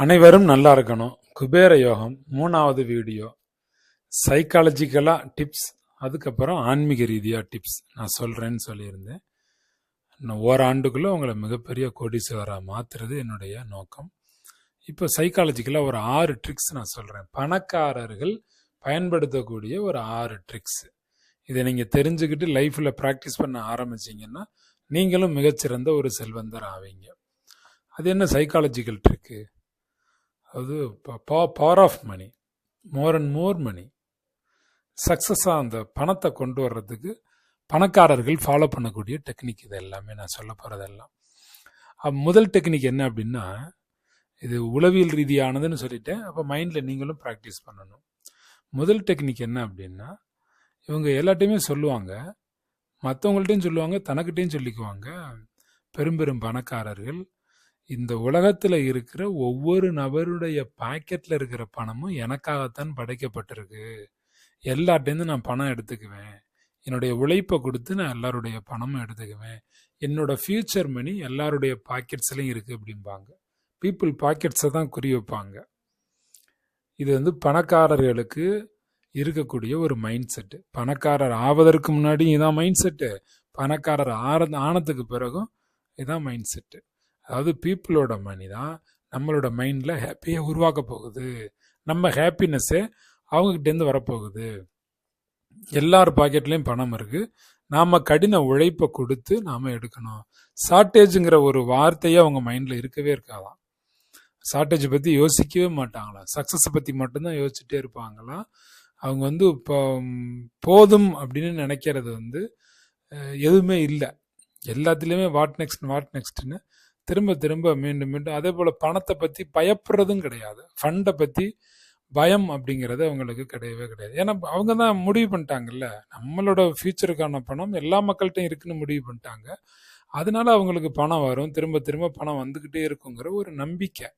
அனைவரும் நல்லா இருக்கணும். குபேர யோகம் மூணாவது வீடியோ. சைக்காலஜிக்கலாக டிப்ஸ் அதுக்கப்புறம் ஆன்மீக ரீதியாக டிப்ஸ் நான் சொல்கிறேன்னு சொல்லியிருந்தேன். இன்னும் ஓராண்டுக்குள்ளே உங்களை மிகப்பெரிய கோடீஸ்வராக மாற்றுறது என்னுடைய நோக்கம். இப்போ சைக்காலஜிக்கலாக ஒரு ஆறு ட்ரிக்ஸ் நான் சொல்கிறேன் பணக்காரர்கள் பயன்படுத்தக்கூடிய ஒரு ஆறு ட்ரிக்ஸ் இதை நீங்கள் தெரிஞ்சுக்கிட்டு லைஃப்பில் ப்ராக்டிஸ் பண்ண ஆரம்பிச்சிங்கன்னா நீங்களும் மிகச்சிறந்த ஒரு செல்வந்தர் ஆவீங்க. அது என்ன சைக்காலஜிக்கல் ட்ரிக்கு அது power of money more and more money சக்ஸஸாக அந்த பணத்தை கொண்டு வர்றதுக்கு பணக்காரர்கள் ஃபாலோ பண்ணக்கூடிய டெக்னிக் இது எல்லாமே நான் சொல்ல போகிறதெல்லாம் முதல் டெக்னிக் என்ன அப்படின்னா இது உளவியல் ரீதியானதுன்னு சொல்லிட்டேன். அப்போ மைண்டில் நீங்களும் ப்ராக்டிஸ் பண்ணணும். முதல் டெக்னிக் என்ன அப்படின்னா இவங்க எல்லாட்டையுமே சொல்லுவாங்க. மற்றவங்கள்ட்டையும் சொல்லுவாங்க தனக்கிட்டையும் சொல்லிக்குவாங்க. பெரும் பெரும் பணக்காரர்கள் இந்த உலகத்தில் இருக்கிற ஒவ்வொரு நபருடைய பாக்கெட்டில் இருக்கிற பணமும் எனக்காகத்தான் படைக்கப்பட்டிருக்கு. எல்லார்ட்டேருந்து நான் பணம் எடுத்துக்குவேன். என்னுடைய உழைப்பை கொடுத்து நான் எல்லாருடைய பணமும் எடுத்துக்குவேன். என்னோட ஃபியூச்சர் மணி எல்லாருடைய பாக்கெட்ஸ்லையும் இருக்குது அப்படிம்பாங்க. பீப்புள் பாக்கெட்ஸை தான் குறி வைப்பாங்க. இது வந்து பணக்காரர்களுக்கு இருக்கக்கூடிய ஒரு மைண்ட் செட்டு பணக்காரர் ஆவதற்கு முன்னாடி இதான் மைண்ட் செட்டு பணக்காரர் ஆற ஆனத்துக்கு பிறகும் இதான் மைண்ட் செட்டு அதாவது பீப்புளோட மணி தான் நம்மளோட மைண்டில் ஹாப்பியை உருவாக்க போகுது. நம்ம ஹாப்பினஸ்ஸே அவங்கக்கிட்டேருந்து வரப்போகுது. எல்லார் பாக்கெட்லேயும் பணம் இருக்குது நாம் கடின உழைப்பை கொடுத்து நாம் எடுக்கணும். ஷார்ட்டேஜுங்கிற ஒரு வார்த்தையே அவங்க மைண்டில் இருக்கவே இருக்காதான் ஷார்ட்டேஜை பற்றி யோசிக்கவே மாட்டாங்களாம். சக்ஸஸை பற்றி மட்டும்தான் யோசிச்சுட்டே இருப்பாங்களாம். அவங்க வந்து இப்போ போதும் அப்படின்னு நினைக்கிறது வந்து எதுவுமே இல்லை. எல்லாத்துலேயுமே வாட் நெக்ஸ்ட் வாட் நெக்ஸ்ட்னு திரும்ப திரும்ப மீண்டும் மீண்டும். அதே போல் பணத்தை பற்றி பயப்படுறதும் கிடையாது. ஃபண்டை பற்றி பயம் அப்படிங்கிறது அவங்களுக்கு கிடையவே கிடையாது. ஏன்னா அவங்க தான் முடிவு பண்ணிட்டாங்கல்ல. நம்மளோட ஃபியூச்சருக்கான பணம் எல்லா மக்கள்கிட்டையும் இருக்குன்னு முடிவு பண்ணிட்டாங்க. அதனால அவங்களுக்கு பணம் வரும். திரும்ப திரும்ப பணம் வந்துக்கிட்டே இருக்குங்கிற ஒரு நம்பிக்கை.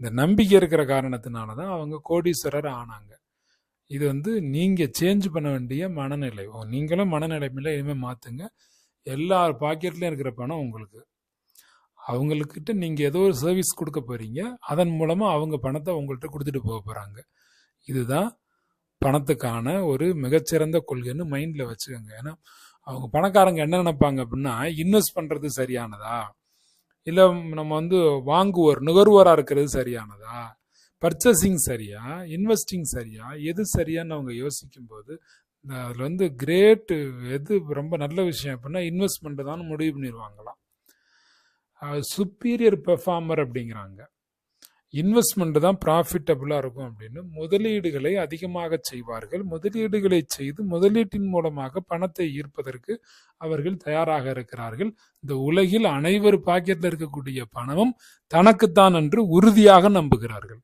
இந்த நம்பிக்கை இருக்கிற காரணத்தினால தான் அவங்க கோடீஸ்வரர் ஆனாங்க. இது வந்து நீங்கள் சேஞ்ச் பண்ண வேண்டிய மனநிலை. நீங்களும் மனநிலைமையில இனிமேல் மாற்றுங்க எல்லார் பாக்கெட்லேயும் இருக்கிற பணம் உங்களுக்கு. அவங்கக்கிட்ட நீங்கள் ஏதோ ஒரு சர்வீஸ் கொடுக்க போகிறீங்க அதன் மூலமாக அவங்க பணத்தை உங்கள்கிட்ட கொடுத்துட்டு போக போகிறாங்க இதுதான் பணத்துக்கான ஒரு மிகச்சிறந்த கொள்கைன்னு மைண்டில் வச்சுக்கோங்க. ஏன்னா அவங்க பணக்காரங்க என்ன நினைப்பாங்க அப்படின்னா இன்வெஸ்ட் பண்ணுறது சரியானதா? இல்லை நம்ம வந்து வாங்குவோர் நுகர்வோராக இருக்கிறது சரியானதா? பர்ச்சேசிங் சரியா? இன்வெஸ்டிங் சரியா? எது சரியான்னு அவங்க யோசிக்கும் போது அதில் வந்து கிரேட்டு எது ரொம்ப நல்ல விஷயம் அப்படின்னா இன்வெஸ்ட்மெண்ட்டு தான் முடிவு பண்ணிடுவாங்களாம். சுப்பீரியர் பெர்ஃபார்மர் அப்படிங்கிறாங்க. இன்வெஸ்ட்மெண்ட் தான் ப்ராஃபிட்டபுளாக இருக்கும் அப்படின்னு முதலீடுகளை அதிகமாக செய்வார்கள். முதலீடுகளை செய்து முதலீட்டின் மூலமாக பணத்தை ஈர்ப்பதற்கு அவர்கள் தயாராக இருக்கிறார்கள். இந்த உலகில் அனைவர் பாக்கெட்டில் இருக்கக்கூடிய பணமும் தனக்குத்தான் என்று உறுதியாக நம்புகிறார்கள்.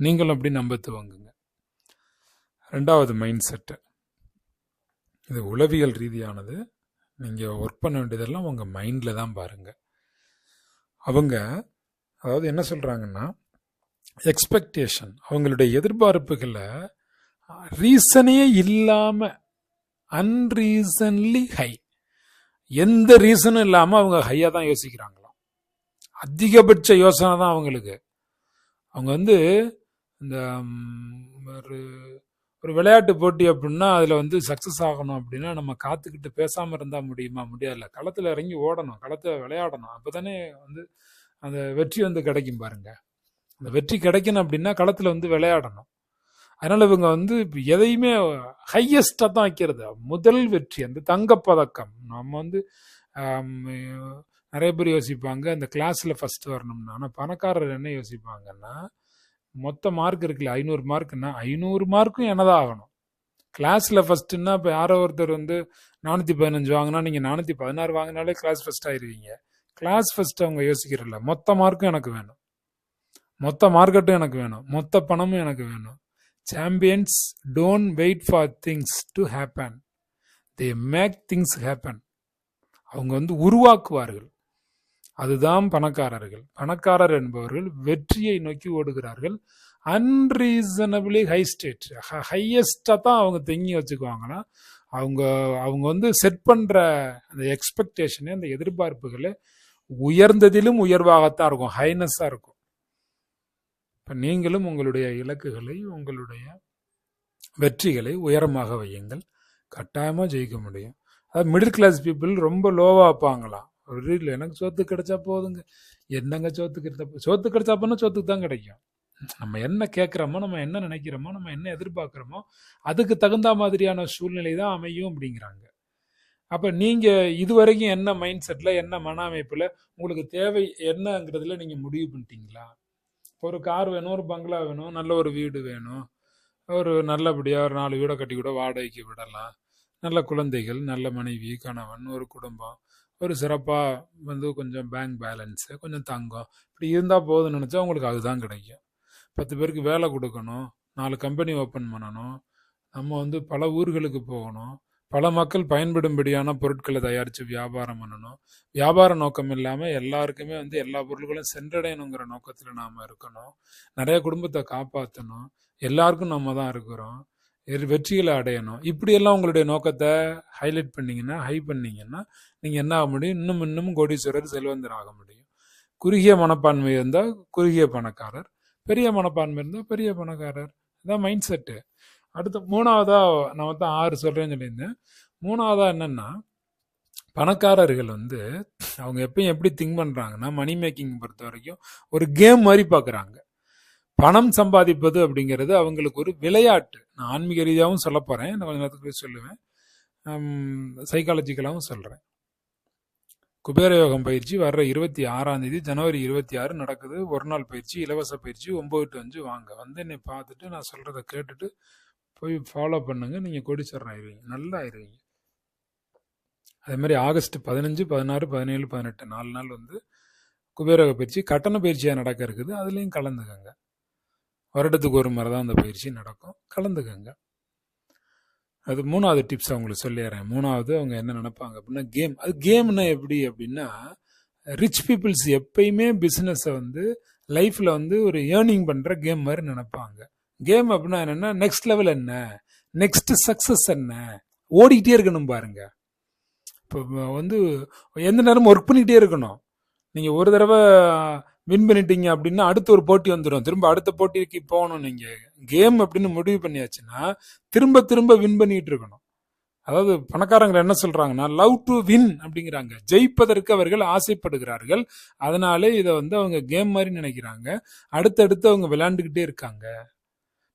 நீங்களும் அப்படி நம்ப துவங்குங்க. ரெண்டாவது மைண்ட் செட்டு இது உளவியல் ரீதியானது. நீங்கள் ஒர்க் பண்ண வேண்டியதெல்லாம் உங்கள் மைண்டில் தான் பாருங்கள் அவங்க அதாவது என்ன சொல்கிறாங்கன்னா எக்ஸ்பெக்டேஷன் அவங்களுடைய எதிர்பார்ப்புகளை ரீசனே இல்லாமல் அன்ரீசன்லி ஹை எந்த ரீசனும் இல்லாமல் அவங்க ஹையாக தான் யோசிக்கிறாங்களாம். அதிகபட்ச யோசனை தான் அவங்களுக்கு. அவங்க வந்து இந்த ஒரு ஒரு விளையாட்டு போட்டி அப்படின்னா அதில் வந்து சக்ஸஸ் ஆகணும் அப்படின்னா நம்ம காத்துக்கிட்டு பேசாமல் இருந்தால் முடியுமா? முடியாதுல்ல. களத்தில் இறங்கி ஓடணும் களத்தில் விளையாடணும். அப்போ தானே வந்து அந்த வெற்றி வந்து கிடைக்கும் பாருங்க. அந்த வெற்றி கிடைக்கணும் அப்படின்னா களத்தில் வந்து விளையாடணும். அதனால் இவங்க வந்து இப்போ எதையுமே ஹையஸ்டாக தான் வைக்கிறது. முதல் வெற்றி அந்த தங்கப்பதக்கம். நம்ம வந்து நிறைய பேர் யோசிப்பாங்க அந்த கிளாஸில் ஃபஸ்ட்டு வரணும்னா. ஆனால் பணக்காரர் என்ன யோசிப்பாங்கன்னா மொத்த மார்க் இருக்குல்ல ஐநூறு மார்க்குன்னா ஐநூறு மார்க்கும் எனதான் ஆகணும். கிளாஸில் ஃபஸ்ட்டுன்னா இப்போ யாரோ ஒருத்தர் வந்து நானூற்றி பதினஞ்சு வாங்கினா நீங்கள் நானூற்றி பதினாறு வாங்கினாலே கிளாஸ் ஃபஸ்ட் ஆயிடுவீங்க கிளாஸ் ஃபஸ்ட்டு அவங்க யோசிக்கிறல்ல மொத்த மார்க்கும் எனக்கு வேணும். மொத்த மார்க்கெட்டும் எனக்கு வேணும். மொத்த பணமும் எனக்கு வேணும். Champions don't wait for things to happen they make things happen அவங்க வந்து உருவாக்குவார்கள். அதுதான் பணக்காரர்கள். பணக்காரர் என்பவர்கள் வெற்றியை நோக்கி ஓடுகிறார்கள். அன்ரீசனபிளி ஹை ஸ்டேட் ஹையஸ்டாக தான் அவங்க தெங்கி வச்சுக்குவாங்கன்னா அவங்க அவங்க வந்து செட் பண்ணுற அந்த எக்ஸ்பெக்டேஷனு அந்த எதிர்பார்ப்புகளை உயர்ந்ததிலும் உயர்வாகத்தான் இருக்கும். ஹைனஸாக இருக்கும். இப்போ நீங்களும் உங்களுடைய இலக்குகளை உங்களுடைய வெற்றிகளை உயரமாக வையுங்கள். கட்டாயமாக ஜெயிக்க முடியும். அதாவது மிடில் கிளாஸ் பீப்புள் ரொம்ப லோவாக வைப்பாங்களாம் ஒரு இல்லை எனக்கு சோத்து கிடைச்சா போதுங்க. என்னங்க சோத்து கிடைச்சா சோத்து கிடைச்சா போனால் சோத்துக்கு தான் கிடைக்கும். நம்ம என்ன கேட்குறோமோ நம்ம என்ன நினைக்கிறோமோ நம்ம என்ன எதிர்பார்க்குறோமோ அதுக்கு தகுந்த மாதிரியான சூழ்நிலை தான் அமையும் அப்படிங்கிறாங்க. அப்போ நீங்கள் இதுவரைக்கும் என்ன மைண்ட் செட்டில் என்ன மன அமைப்பில் உங்களுக்கு தேவை என்னங்கிறதுல நீங்கள் முடிவு பண்ணிட்டீங்களா? இப்போ ஒரு கார் வேணும் ஒரு பங்களா வேணும் நல்ல ஒரு வீடு வேணும். ஒரு நல்லபடியாக ஒரு நாலு வீடை கட்டி கூட வாடகைக்கு விடலாம். நல்ல குழந்தைகள் நல்ல மனைவி கணவன் ஒரு குடும்பம். ஒரு சிறப்பாக வந்து கொஞ்சம் பேங்க் பேலன்ஸு கொஞ்சம் தங்கம் இப்படி இருந்தால் போதும்னு நினச்சா உங்களுக்கு அதுதான் கிடைக்கும். பத்து பேருக்கு வேலை கொடுக்கணும் நாலு கம்பெனி ஓப்பன் பண்ணணும் நம்ம வந்து பல ஊர்களுக்கு போகணும் பல மக்கள் பயன்படும்படியான பொருட்களை தயாரித்து வியாபாரம் பண்ணணும். வியாபார நோக்கம் இல்லாமல் எல்லாருக்குமே வந்து எல்லா பொருட்களும் சென்றடையணுங்கிற நோக்கத்தில் நாம் இருக்கணும். நிறைய குடும்பத்தை காப்பாற்றணும் எல்லாருக்கும் நம்ம தான் இருக்கிறோம். வெற்றிகளை அடையணும். இப்படியெல்லாம் உங்களுடைய நோக்கத்தை ஹைலைட் பண்ணிங்கன்னா ஹை பண்ணிங்கன்னா நீங்கள் என்ன ஆக முடியும்? இன்னும் இன்னும் கோடீஸ்வரர் செல்வந்தர் ஆக முடியும். குறுகிய மனப்பான்மை இருந்தால் குறுகிய பணக்காரர். பெரிய மனப்பான்மை இருந்தால் பெரிய பணக்காரர். இதான் மைண்ட் செட்டு அடுத்து மூணாவதாக நான் தான் ஆறு சொல்கிறேன்னு சொல்லியிருந்தேன். மூணாவதாக என்னென்னா பணக்காரர்கள் வந்து அவங்க எப்பயும் எப்படி திங்க் பண்ணுறாங்கன்னா மணி மேக்கிங் பொறுத்த வரைக்கும் ஒரு கேம் மாதிரி பார்க்குறாங்க. பணம் சம்பாதிப்பது அப்படிங்கிறது அவங்களுக்கு ஒரு விளையாட்டு. நான் ஆன்மீக ரீதியாகவும் சொல்ல போகிறேன் நான் கொஞ்சம் நேரத்துக்கு சொல்லுவேன். சைக்காலஜிக்கலாகவும் சொல்கிறேன் குபேர யோகம் பயிற்சி வர்ற இருபத்தி ஆறாம் தேதி ஜனவரி இருபத்தி ஆறு நடக்குது. ஒரு நாள் பயிற்சி இலவச பயிற்சி ஒம்பது டு அஞ்சு வாங்க. வந்து என்னை பார்த்துட்டு நான் சொல்கிறத கேட்டுட்டு போய் ஃபாலோ பண்ணுங்க. நீங்கள் கோடீஸ்வரன் ஆயிடுவீங்க நல்லா ஆயிடுவீங்க அதே மாதிரி ஆகஸ்ட் பதினஞ்சு பதினாறு பதினேழு பதினெட்டு நாலு நாள் வந்து குபேரக பயிற்சி கட்டண பயிற்சியாக நடக்க இருக்குது. அதுலேயும் கலந்துக்கங்க. வருடத்துக்கு ஒரு முறை தான் அந்த பயிற்சி நடக்கும். கலந்துக்கங்க. அது மூணாவது டிப்ஸ் அவங்களுக்கு சொல்லிடுறேன். மூணாவது அவங்க என்ன நினைப்பாங்க அப்படின்னா கேம் அது கேம்னா எப்படி அப்படின்னா ரிச் பீப்புள்ஸ் எப்பயுமே பிஸ்னஸை வந்து லைஃப்பில் வந்து ஒரு ஏர்னிங் பண்ணுற கேம் மாதிரி நினைப்பாங்க. கேம் அப்படின்னா என்னென்னா நெக்ஸ்ட் லெவல் என்ன? நெக்ஸ்ட் சக்ஸஸ் என்ன? ஓடிக்கிட்டே இருக்கணும் பாருங்க. இப்போ வந்து எந்த நேரமும் ஒர்க் பண்ணிக்கிட்டே இருக்கணும். நீங்கள் ஒரு தடவை வின் பண்ணிட்டீங்க அப்படின்னா அடுத்த ஒரு போட்டி வந்துடும் திரும்ப அடுத்த போட்டிக்கு போகணும் நீங்கள் கேம் அப்படின்னு முடிவு பண்ணியாச்சுன்னா திரும்ப திரும்ப வின் பண்ணிட்டு இருக்கணும். அதாவது பணக்காரங்க என்ன சொல்றாங்கன்னா லவ் டு வின் அப்படிங்கிறாங்க. ஜெயிப்பதற்கு அவர்கள் ஆசைப்படுகிறார்கள். அதனாலே இதை வந்து அவங்க கேம் மாதிரி நினைக்கிறாங்க. அடுத்தடுத்து அவங்க விளையாண்டுக்கிட்டே இருக்காங்க.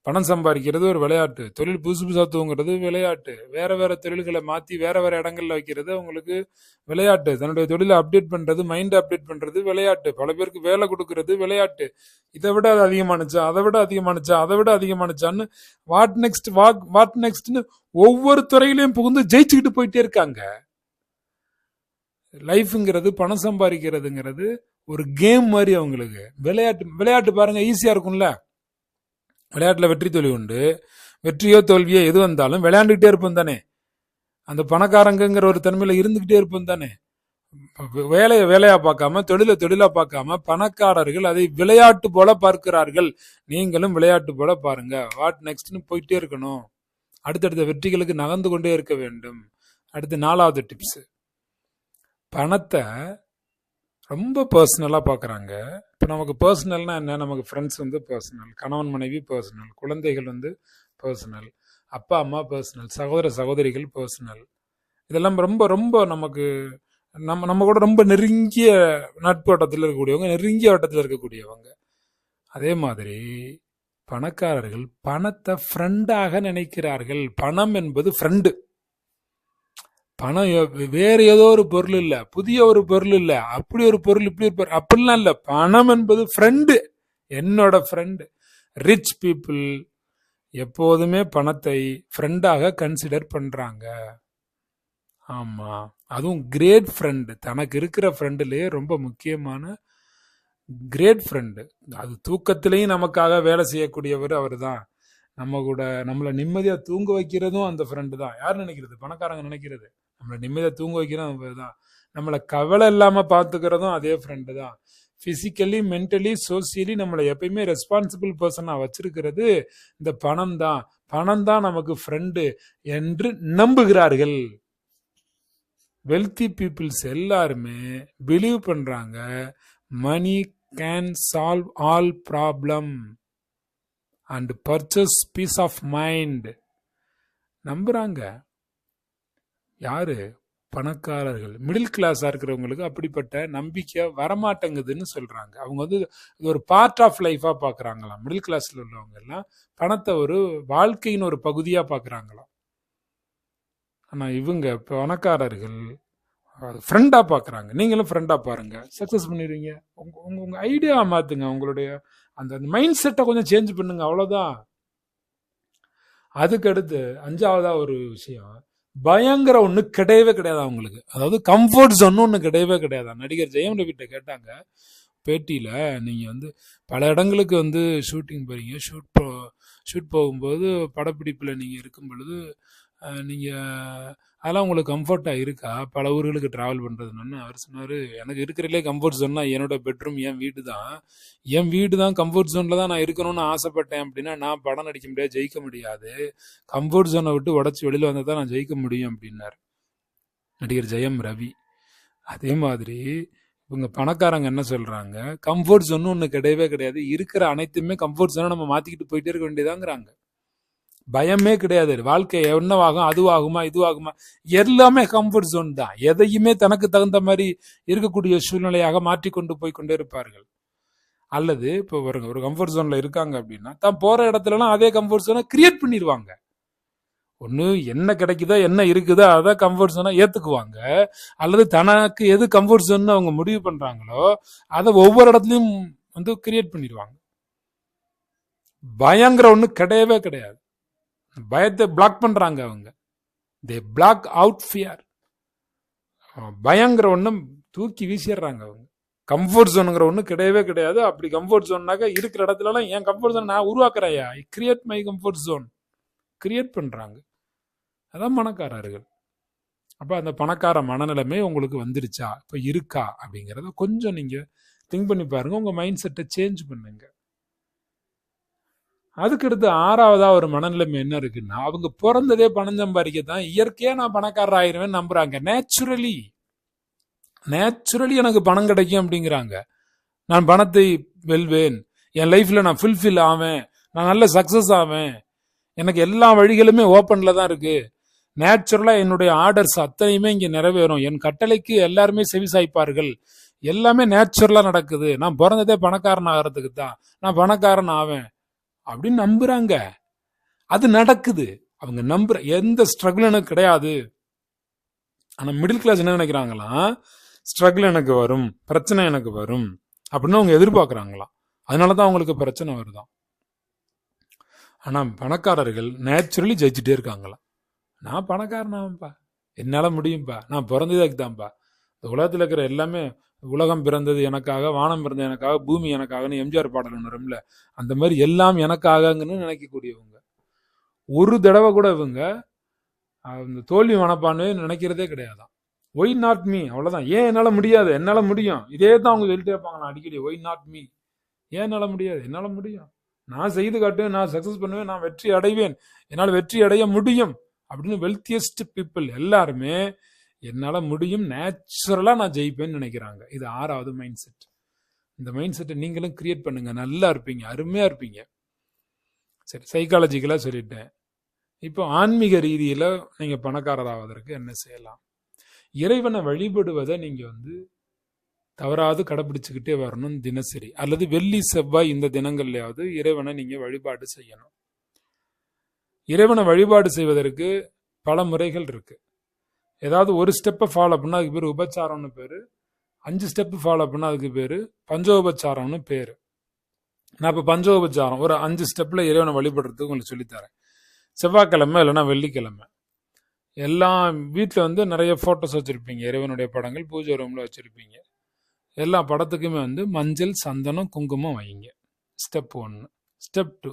பணம் சம்பாதிக்கிறது ஒரு விளையாட்டு. தொழில் புதுசு புதுசாக தூங்குறது விளையாட்டு. வேற வேற தொழில்களை மாற்றி வேற வேற இடங்கள்ல வைக்கிறது அவங்களுக்கு விளையாட்டு. தன்னுடைய தொழிலை அப்டேட் பண்றது மைண்டை அப்டேட் பண்றது விளையாட்டு. பல பேருக்கு வேலை கொடுக்கறது விளையாட்டு. இதை விட அது அதிகமானுச்சா அதை விட அதிகமானுச்சா அதை விட அதிகமானுச்சான்னு வாட் நெக்ஸ்ட் வாக் வாட் நெக்ஸ்ட்னு ஒவ்வொரு துறையிலையும் புகுந்து ஜெயிச்சுக்கிட்டு போயிட்டே இருக்காங்க. லைஃப்ங்கிறது பணம் சம்பாதிக்கிறதுங்கிறது ஒரு கேம் மாதிரி அவங்களுக்கு. விளையாட்டு விளையாட்டு பாருங்க ஈஸியா இருக்கும்ல? விளையாட்டில் வெற்றி தோல்வி உண்டு. வெற்றியோ தோல்வியோ எது வந்தாலும் விளையாண்டுக்கிட்டே இருப்போம் தானே. அந்த பணக்காரங்கிற ஒரு தன்மையில் இருந்துக்கிட்டே இருப்போம் தானே. வேலையை வேலையா பார்க்காம தொழிலை தொழிலா பார்க்காம பணக்காரர்கள் அதை விளையாட்டு போல பார்க்கிறார்கள். நீங்களும் விளையாட்டு போல பாருங்க. வாட் நெக்ஸ்ட்னு போயிட்டே இருக்கணும். அடுத்தடுத்த வெற்றிகளுக்கு நகர்ந்து கொண்டே இருக்க வேண்டும். அடுத்து நாலாவது டிப்ஸ் பணத்தை ரொம்ப பர்சனலாக பார்க்குறாங்க இப்போ நமக்கு பர்சனல்னால் என்ன? நமக்கு ஃப்ரெண்ட்ஸ் வந்து பர்சனல் கணவன் மனைவி பர்சனல் குழந்தைகள் வந்து பர்சனல் அப்பா அம்மா பர்சனல் சகோதர சகோதரிகள் பர்சனல் இதெல்லாம் ரொம்ப ரொம்ப நமக்கு நம்ம நம்ம கூட ரொம்ப நெருங்கிய நட்பு வட்டத்தில் இருக்கக்கூடியவங்க நெருங்கிய வட்டத்தில் இருக்கக்கூடியவங்க. அதே மாதிரி பணக்காரர்கள் பணத்தை ஃப்ரெண்டாக நினைக்கிறார்கள். பணம் என்பது ஃப்ரெண்டு பணம் எ- வேற ஏதோ ஒரு பொருள் இல்லை. புதிய ஒரு பொருள் இல்லை. அப்படி ஒரு பொருள் இப்படி ஒரு பொருள் அப்படிலாம் இல்லை. பணம் என்பது ஃப்ரெண்டு என்னோட ஃப்ரெண்டு ரிச் பீப்புள் எப்போதுமே பணத்தை ஃப்ரெண்டாக கன்சிடர் பண்ணுறாங்க ஆமாம் அதுவும் கிரேட் ஃப்ரெண்டு தனக்கு இருக்கிற ஃப்ரெண்டுலேயே ரொம்ப முக்கியமான கிரேட் ஃப்ரெண்டு அது தூக்கத்திலையும் நமக்காக வேலை செய்யக்கூடியவர் அவர் தான் நம்ம கூட நம்மளை நிம்மதியாக தூங்க வைக்கிறதும் அந்த ஃப்ரெண்டு தான். யார் நினைக்கிறது? பணக்காரங்க நினைக்கிறது. நம்மளை நிம்மதியாக தூங்க வைக்கிறோம் அவர் தான் நம்மளை கவலை இல்லாமல் பார்த்துக்கிறதும் அதே ஃப்ரெண்டு தான். ஃபிசிக்கலி மென்டலி சோசியலி நம்மளை எப்பயுமே ரெஸ்பான்சிபிள் பர்சனாக வச்சிருக்கிறது இந்த பணம் தான். பணம் தான் நமக்கு ஃப்ரெண்டு என்று நம்புகிறார்கள். வெல்தி பீப்புள்ஸ் எல்லாருமே பிலீவ் பண்ணுறாங்க money can solve all problem and purchase peace of mind நம்புகிறாங்க யாரு? பணக்காரர்கள். மிடில் கிளாஸா இருக்கிறவங்களுக்கு அப்படிப்பட்ட நம்பிக்கை வரமாட்டேங்குதுன்னு சொல்றாங்க. அவங்க வந்து இது ஒரு பார்ட் ஆஃப் லைஃபா பாக்குறாங்களாம். மிடில் கிளாஸ்ல உள்ளவங்க எல்லாம் பணத்தை ஒரு வாழ்க்கையின் ஒரு பகுதியா பாக்குறாங்களாம். ஆனா இவங்க பணக்காரர்கள் ஃப்ரெண்டா பாக்குறாங்க. நீங்களும் ஃப்ரெண்டா பாருங்க. சக்சஸ் பண்ணிடுவீங்க. உங்க உங்க உங்க ஐடியா மாத்துங்க. உங்களுடைய அந்த அந்த மைண்ட் செட்டை கொஞ்சம் சேஞ்ச் பண்ணுங்க. அவ்வளோதான் அதுக்கடுத்து அஞ்சாவதாக அஞ்சாவதா ஒரு விஷயம். பயங்கர ஒண்ணு கிடையவே கிடையாது அவங்களுக்கு. அதாவது கம்ஃபர்ட் ஜோன் ஒண்ணு கிடையவே கிடையாது. நடிகர் ஜெயம் ரவிட்ட கேட்டாங்க பேட்டியில நீங்க வந்து பல இடங்களுக்கு வந்து ஷூட்டிங் போறீங்க. ஷூட் போ ஷூட் போகும்போது படப்பிடிப்புல நீங்க இருக்கும் பொழுது நீங்க அதெல்லாம் உங்களுக்கு கம்ஃபர்ட்டாக இருக்கா? பல ஊர்களுக்கு ட்ராவல் பண்ணுறதுன்னு அவர் சொன்னார். எனக்கு இருக்கிறதுலே கம்ஃபர்ட் ஜோன்னா என்னோட பெட்ரூம் என் வீடு தான் என் வீடு தான் கம்ஃபர்ட் ஜோனில் தான் நான் இருக்கணும்னு ஆசைப்பட்டேன் அப்படின்னா நான் படம் நடிக்க முடியாது ஜெயிக்க முடியாது. கம்ஃபர்ட் ஜோனை விட்டு உடச்சி வெளியில் வந்தால் தான் நான் ஜெயிக்க முடியும் அப்படின்னார். நடிகர் ஜெயம் ரவி. அதே மாதிரி இவங்க பணக்காரங்க என்ன சொல்கிறாங்க கம்ஃபர்ட் ஜோன்னு ஒன்று கிடையவே கிடையாது. இருக்கிற அனைத்துமே கம்ஃபர்ட் ஜோனை நம்ம மாத்திக்கிட்டு போயிட்டே இருக்க வேண்டியதாங்கிறாங்க. பயமே கிடையாது. வாழ்க்கை என்னவாகும் அதுவாகுமா இதுவாகுமா? எல்லாமே கம்ஃபர்ட் ஜோன் தான். எதையுமே தனக்கு தகுந்த மாதிரி இருக்கக்கூடிய சூழ்நிலையாக மாற்றிக்கொண்டு போய் கொண்டே இருப்பார்கள். அல்லது இப்போ ஒரு ஒரு கம்ஃபர்ட் ஜோனில் இருக்காங்க அப்படின்னா தான் போகிற இடத்துலலாம் அதே கம்ஃபர்ட் ஜோனை கிரியேட் பண்ணிடுவாங்க ஒன்று என்ன கிடைக்குதோ என்ன இருக்குதோ அதை கம்ஃபர்ட் ஜோனை ஏற்றுக்குவாங்க அல்லது தனக்கு எது கம்ஃபர்ட் ஜோன் அவங்க முடிவு பண்ணுறாங்களோ அதை ஒவ்வொரு இடத்துலையும் வந்து கிரியேட் பண்ணிடுவாங்க பயங்கிற ஒன்று கிடையவே கிடையாது. பயத்தை பிளாக் பண்றாங்க அவங்க. தே பிளாக் அவுட் ஃபியர் பயங்கிற ஒன்றும் தூக்கி வீசிடுறாங்க அவங்க. கம்ஃபர்ட் ஜோனுங்கிற ஒன்றும் கிடையவே கிடையாது. அப்படி கம்ஃபர்ட் ஜோன்னாக்க இருக்கிற இடத்துலலாம் என் கம்ஃபர்ட் ஜோன் நான் உருவாக்குறையா I create my comfort zone create பண்ணுறாங்க அதான் பணக்காரர்கள். அப்போ அந்த பணக்கார மனநிலைமை உங்களுக்கு வந்துருச்சா? இப்போ இருக்கா? அப்படிங்கிறத கொஞ்சம் நீங்கள் திங்க் பண்ணி பாருங்கள் உங்கள் மைண்ட் செட்டை சேஞ்ச் பண்ணுங்கள் அதுக்கடுத்து ஆறாவதா ஒரு மனநிலைமை என்ன இருக்குன்னா அவங்க பிறந்ததே பணம் சம்பாதிக்க தான் இயற்கையா நான் பணக்காரர் ஆயிருவேன் நம்புறாங்க. நேச்சுரலி நேச்சுரலி எனக்கு பணம் கிடைக்கும் அப்படிங்கிறாங்க. நான் பணத்தை வெல்வேன். என் லைஃப்ல நான் ஃபுல்ஃபில் ஆவேன். நான் நல்ல சக்சஸ் ஆவேன். எனக்கு எல்லா வழிகளுமே ஓப்பன்ல தான் இருக்கு. நேச்சுரலா என்னுடைய ஆர்டர்ஸ் அத்தனையுமே இங்கே நிறைவேறும். என் கட்டளைக்கு எல்லாருமே செவிசாய்ப்பார்கள் எல்லாமே நேச்சுரலா நடக்குது. நான் பிறந்ததே பணக்காரன் ஆகிறதுக்கு தான். நான் பணக்காரன் ஆவேன். அப்படின்னு நம்புறாங்க. அது நடக்குது. அவங்க நம்புற எந்த ஸ்ட்ரகிள் எனக்கு கிடையாது. ஆனா மிடில் கிளாஸ் என்ன நினைக்கிறாங்களாம் ஸ்ட்ரகிள் எனக்கு வரும் பிரச்சனை எனக்கு வரும் அப்படின்னு அவங்க எதிர்பார்க்கறாங்களாம் அதனாலதான் அவங்களுக்கு பிரச்சனை வருதாம் ஆனா பணக்காரர்கள் நேச்சுரலி ஜெயிச்சுட்டே இருக்காங்களாம் நான் பணக்காரனாப்பா என்னால முடியும்ப்பா நான் பிறந்ததுக்கு தான்ப்பா இந்த உலகத்துல இருக்கிற எல்லாமே உலகம் பிறந்தது எனக்காக வானம் பிறந்தது எனக்காக பூமி எனக்காகன்னு எம்ஜிஆர் பாடல் ஒன்று வரும்ல அந்த மாதிரி எல்லாம் எனக்காகங்கன்னு நினைக்கக்கூடியவங்க. ஒரு தடவை கூட இவங்க அந்த தோல்வி மனப்பான்மையை நினைக்கிறதே கிடையாதான். ஒய் நாட் மீ அவ்வளோதான் ஏன் என்னால் முடியாது? என்னால் முடியும். இதே தான் அவங்க சொல்லிட்டே இருப்பாங்க. நான் அடிக்கடி ஒய் நாட் மீ ஏன் என்னால் முடியாது? என்னால் முடியும். நான் செய்து காட்டுவேன் நான் சக்ஸஸ் பண்ணுவேன் நான் வெற்றி அடைவேன். என்னால் வெற்றி அடைய முடியும். அப்படின்னு வெல்த்தியஸ்ட் பீப்புள் எல்லாருமே என்னால் முடியும் நேச்சுரலாக நான் ஜெயிப்பேன்னு நினைக்கிறாங்க. இது ஆறாவது மைண்ட் செட் இந்த மைண்ட் செட்டை நீங்களும் கிரியேட் பண்ணுங்க. நல்லா இருப்பீங்க. அருமையாக இருப்பீங்க. சரி சைக்காலஜிக்கலாக சொல்லிட்டேன். இப்போ ஆன்மீக ரீதியில் நீங்கள் பணக்காரர் ஆவதற்கு என்ன செய்யலாம்? இறைவனை வழிபடுவதை நீங்கள் வந்து தவறாது கடைபிடிச்சிக்கிட்டே வரணும் தினசரி. அல்லது வெள்ளி செவ்வாய் இந்த தினங்கள்லையாவது இறைவனை நீங்கள் வழிபாடு செய்யணும். இறைவனை வழிபாடு செய்வதற்கு பல முறைகள் இருக்குது ஏதாவது ஒரு ஸ்டெப்பை ஃபாலோ பண்ணால் அதுக்கு பேர் உபச்சாரம்னு பேர். அஞ்சு ஸ்டெப்பு ஃபாலோ பண்ணால் அதுக்கு பேர் பஞ்சோபச்சாரம்னு பேர். நான் இப்போ பஞ்சோபச்சாரம் ஒரு அஞ்சு ஸ்டெப்பில் இறைவனை வழிபடுறதுக்கு உங்களுக்கு சொல்லித்தரேன். செவ்வாய்க்கிழமை இல்லைன்னா வெள்ளிக்கிழமை. எல்லாம் வீட்டில் வந்து நிறைய ஃபோட்டோஸ் வச்சுருப்பீங்க இறைவனுடைய படங்கள் பூஜை ரூமில் வச்சுருப்பீங்க. எல்லா படத்துக்குமே வந்து மஞ்சள் சந்தனம் குங்குமம் வைங்க. ஸ்டெப் ஒன்று ஸ்டெப் டூ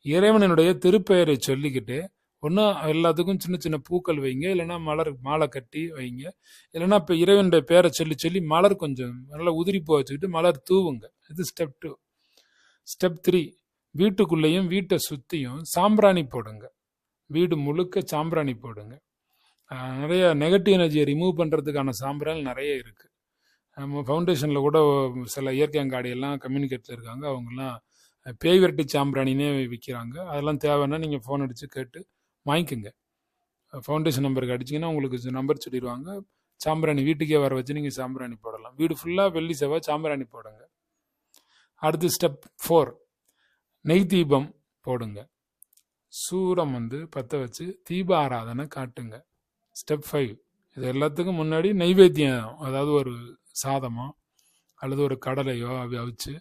இறைவனுடைய திருப்பெயரை சொல்லிக்கிட்டு ஒன்றும் எல்லாத்துக்கும் சின்ன சின்ன பூக்கள் வைங்க. இல்லைன்னா மலர் மாலை கட்டி வைங்க. இல்லைன்னா இப்போ இறைவனுடைய பேரை சொல்லி சொல்லி மலர் கொஞ்சம் நல்லா உதிரி போக வச்சுக்கிட்டு மலர் தூவுங்க. இது ஸ்டெப் டூ ஸ்டெப் த்ரீ வீட்டுக்குள்ளேயும் வீட்டை சுற்றியும் சாம்பிராணி போடுங்க. வீடு முழுக்க சாம்பிராணி போடுங்க. நிறைய நெகட்டிவ் எனர்ஜியை ரிமூவ் பண்ணுறதுக்கான சாம்பிராணி நிறைய இருக்குது நம்ம ஃபவுண்டேஷனில் கூட சில இயற்கை அங்காடி எல்லாம் கம்யூனிகேட்டில் இருக்காங்க. அவங்கெல்லாம் பேய் விரட்டி சாம்பிராணினே விற்கிறாங்க அதெல்லாம் தேவைன்னா நீங்கள் ஃபோன் அடித்து கேட்டு வாங்கிக்கோங்க. ஃபவுண்டேஷன் நம்பருக்கு அடிச்சிங்கன்னா உங்களுக்கு நம்பர் சொல்லிடுவாங்க சாம்பிராணி வீட்டுக்கே வர வச்சு நீங்கள் சாம்பிராணி போடலாம். வீடு ஃபுல்லாக வெள்ளி செவ்வாய் சாம்பிராணி போடுங்க. அடுத்து ஸ்டெப் ஃபோர் நெய் தீபம் போடுங்க. சூரம் வந்து பற்ற வச்சு தீப ஆராதனை காட்டுங்க. ஸ்டெப் ஃபைவ் இது எல்லாத்துக்கும் முன்னாடி நைவேத்தியம் அதாவது ஒரு சாதமோ அல்லது ஒரு கடலையோ அவி அவிச்சு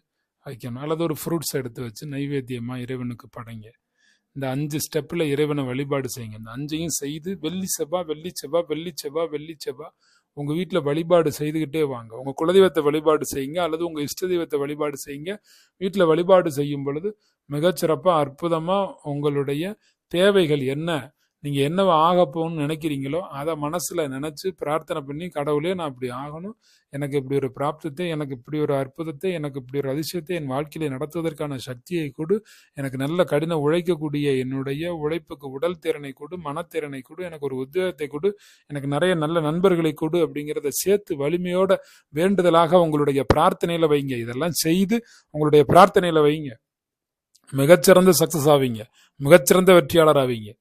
வைக்கணும். அல்லது ஒரு ஃப்ரூட்ஸ் எடுத்து வச்சு நைவேத்தியமாக இறைவனுக்கு படைங்க. இந்த அஞ்சு ஸ்டெப்பில் இறைவனை வழிபாடு செய்யுங்க. இந்த அஞ்சையும் செய்து வெள்ளி செவ்வா வெள்ளி செவ்வா வெள்ளி செவ்வா வெள்ளி செவ்வா உங்கள் வீட்டில் வழிபாடு செய்துக்கிட்டே வாங்க. உங்கள் குலதெய்வத்தை வழிபாடு செய்யுங்க அல்லது உங்கள் இஷ்ட தெய்வத்தை வழிபாடு செய்யுங்க. வீட்டில் வழிபாடு செய்யும் பொழுது மிகச்சிறப்பாக அற்புதமாக உங்களுடைய தேவைகள் என்ன? நீங்கள் என்ன ஆக போகணும்னு நினைக்கிறீங்களோ அதை மனசில் நினச்சி பிரார்த்தனை பண்ணி கடவுளே நான் இப்படி ஆகணும். எனக்கு இப்படி ஒரு பிராப்தத்தை எனக்கு இப்படி ஒரு அற்புதத்தை எனக்கு இப்படி ஒரு அதிசயத்தை என் வாழ்க்கையில நடத்துவதற்கான சக்தியை கொடு. எனக்கு நல்ல கடின உழைக்கக்கூடிய என்னுடைய உழைப்புக்கு உடல் திறனை கொடு மனத்திறனை கொடு எனக்கு ஒரு உத்தியோகத்தை கொடு. எனக்கு நிறைய நல்ல நண்பர்களை கொடு அப்படிங்கிறத சேர்த்து வலிமையோட வேண்டுதலாக உங்களுடைய பிரார்த்தனையில வைங்க. இதெல்லாம் செய்து உங்களுடைய பிரார்த்தனையில வைங்க. மிகச்சிறந்த சக்சஸ் ஆவீங்க. மிகச்சிறந்த வெற்றியாளர் ஆவீங்க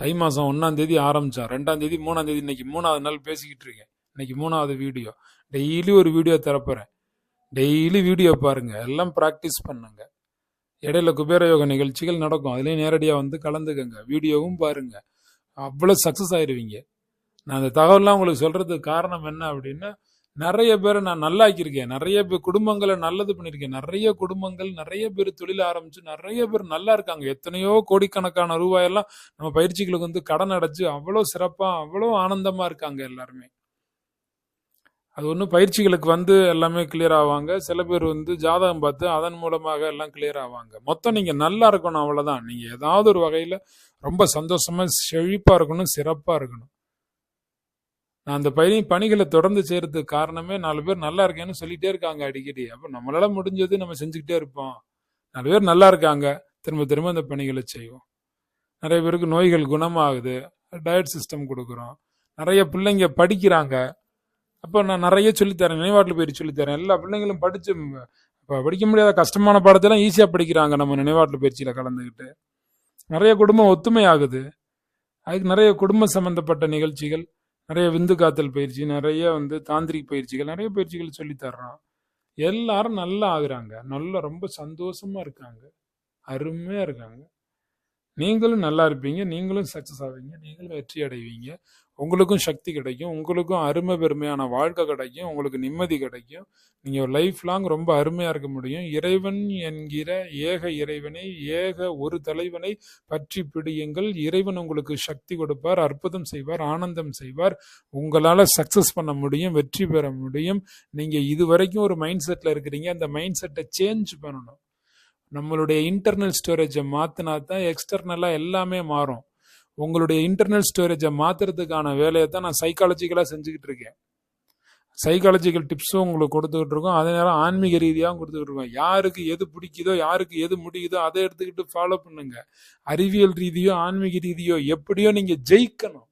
தை மாதம் ஒன்றாம் தேதி ஆரம்பித்தோம் ரெண்டாம் தேதி மூணாம் தேதி இன்னைக்கு மூணாவது நாள் பேசிக்கிட்டு இருக்கேன். இன்னைக்கு மூணாவது வீடியோ. டெய்லி ஒரு வீடியோ திறப்புறேன் டெய்லி வீடியோ பாருங்க. எல்லாம் ப்ராக்டிஸ் பண்ணுங்க. இடையில குபேர யோக நிகழ்ச்சிகள் நடக்கும். அதுலேயும் நேரடியாக வந்து கலந்துக்கங்க. வீடியோவும் பாருங்க. அவ்வளோ சக்ஸஸ் ஆயிடுவீங்க நான் அந்த தகவல்லாம் உங்களுக்கு சொல்கிறதுக்கு காரணம் என்ன அப்படின்னா நிறைய பேரை நான் நல்லாக்கியிருக்கேன். நிறைய பேர் குடும்பங்களை நல்லது பண்ணியிருக்கேன். நிறைய குடும்பங்கள் நிறைய பேர் தொழில் ஆரம்பிச்சு நிறைய பேர் நல்லா இருக்காங்க. எத்தனையோ கோடிக்கணக்கான ரூபாயெல்லாம் நம்ம பயிற்சிகளுக்கு வந்து கடன் அடைச்சு அவ்வளோ சிறப்பாக அவ்வளோ ஆனந்தமாக இருக்காங்க எல்லாருமே. அது ஒன்றும் பயிற்சிகளுக்கு வந்து எல்லாமே கிளியர் ஆவாங்க. சில பேர் வந்து ஜாதகம் பார்த்து அதன் மூலமாக எல்லாம் கிளியர் ஆவாங்க. மொத்தம் நீங்கள் நல்லா இருக்கணும் அவ்வளோதான் நீங்கள் ஏதாவது ஒரு வகையில் ரொம்ப சந்தோஷமாக செழிப்பாக இருக்கணும் சிறப்பாக இருக்கணும். நான் அந்த பணி பணிகளை தொடர்ந்து செய்யறதுக்கு காரணமே நாலு பேர் நல்லா இருக்கேன்னு சொல்லிட்டே இருக்காங்க அடிக்கடி. அப்போ நம்மளால முடிஞ்சது நம்ம செஞ்சுக்கிட்டே இருப்போம். நாலு பேர் நல்லா இருக்காங்க. திரும்ப திரும்ப அந்த பணிகளை செய்வோம். நிறைய பேருக்கு நோய்கள் குணமாகுது. டயட் சிஸ்டம் கொடுக்குறோம். நிறைய பிள்ளைங்க படிக்கிறாங்க. அப்போ நான் நிறைய சொல்லித்தரேன். நினைவாட்டில் போயிட்டு சொல்லித்தரேன். எல்லா பிள்ளைங்களும் படித்து இப்போ படிக்க முடியாத கஷ்டமான பாடத்தெல்லாம் ஈஸியாக படிக்கிறாங்க நம்ம நினைவாட்டில் பயிற்சியில் கலந்துக்கிட்டு. நிறைய குடும்பம் ஒத்துமை ஆகுது அதுக்கு நிறைய குடும்ப சம்மந்தப்பட்ட நிகழ்ச்சிகள் நிறைய விந்து காத்தல் பயிற்சி நிறைய வந்து தாந்திரிக் பயிற்சிகள் நிறைய பயிற்சிகள் சொல்லித்தர்றான் எல்லாரும் நல்லா ஆகுறாங்க. நல்லா ரொம்ப சந்தோஷமா இருக்காங்க. அருமையாக இருக்காங்க. நீங்களும் நல்லா இருப்பீங்க. நீங்களும் சக்ஸஸ் ஆவீங்க. நீங்களும் வெற்றி அடைவீங்க. உங்களுக்கும் சக்தி கிடைக்கும் உங்களுக்கும் அருமை பெருமையான வாழ்க்கை கிடைக்கும் உங்களுக்கு நிம்மதி கிடைக்கும். நீங்கள் லைஃப் லாங் ரொம்ப அருமையாக இருக்க முடியும். இறைவன் என்கிற ஏக இறைவனை ஏக ஒரு தலைவனை பற்றி பிடியுங்கள். இறைவன் உங்களுக்கு சக்தி கொடுப்பார் அற்புதம் செய்வார் ஆனந்தம் செய்வார். உங்களால் சக்ஸஸ் பண்ண முடியும் வெற்றி பெற முடியும். நீங்கள் இது வரைக்கும் ஒரு மைண்ட் செட்டில் இருக்கிறீங்க. அந்த மைண்ட் செட்டை சேஞ்ச் பண்ணணும். நம்மளுடைய இன்டர்னல் ஸ்டோரேஜை மாற்றினா தான் எக்ஸ்டர்னலாக எல்லாமே மாறும். உங்களுடைய இன்டர்னல் ஸ்டோரேஜை மாற்றுறதுக்கான வேலையை தான் நான் சைக்காலஜிக்கலாக செஞ்சுக்கிட்டு இருக்கேன் சைக்காலஜிக்கல் டிப்ஸும் உங்களுக்கு கொடுத்துக்கிட்டு இருக்கோம் அதே நேரம் ஆன்மீக ரீதியாகவும் கொடுத்துக்கிட்டு இருக்கோம் யாருக்கு எது பிடிக்குதோ யாருக்கு எது முடியுதோ அதை எடுத்துக்கிட்டு ஃபாலோ பண்ணுங்க. அறிவியல் ரீதியோ ஆன்மீக ரீதியோ எப்படியோ நீங்கள் ஜெயிக்கணும்.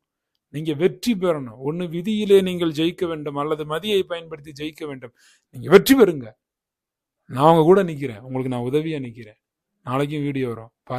நீங்கள் வெற்றி பெறணும். ஒன்று விதியிலே நீங்கள் ஜெயிக்க வேண்டும் அல்லது மதியை பயன்படுத்தி ஜெயிக்க வேண்டும். நீங்கள் வெற்றி பெறுங்க. நான் அவங்க கூட நிற்கிறேன் உங்களுக்கு நான் உதவியாக நிற்கிறேன் நாளைக்கும் வீடியோ வரும். பாரு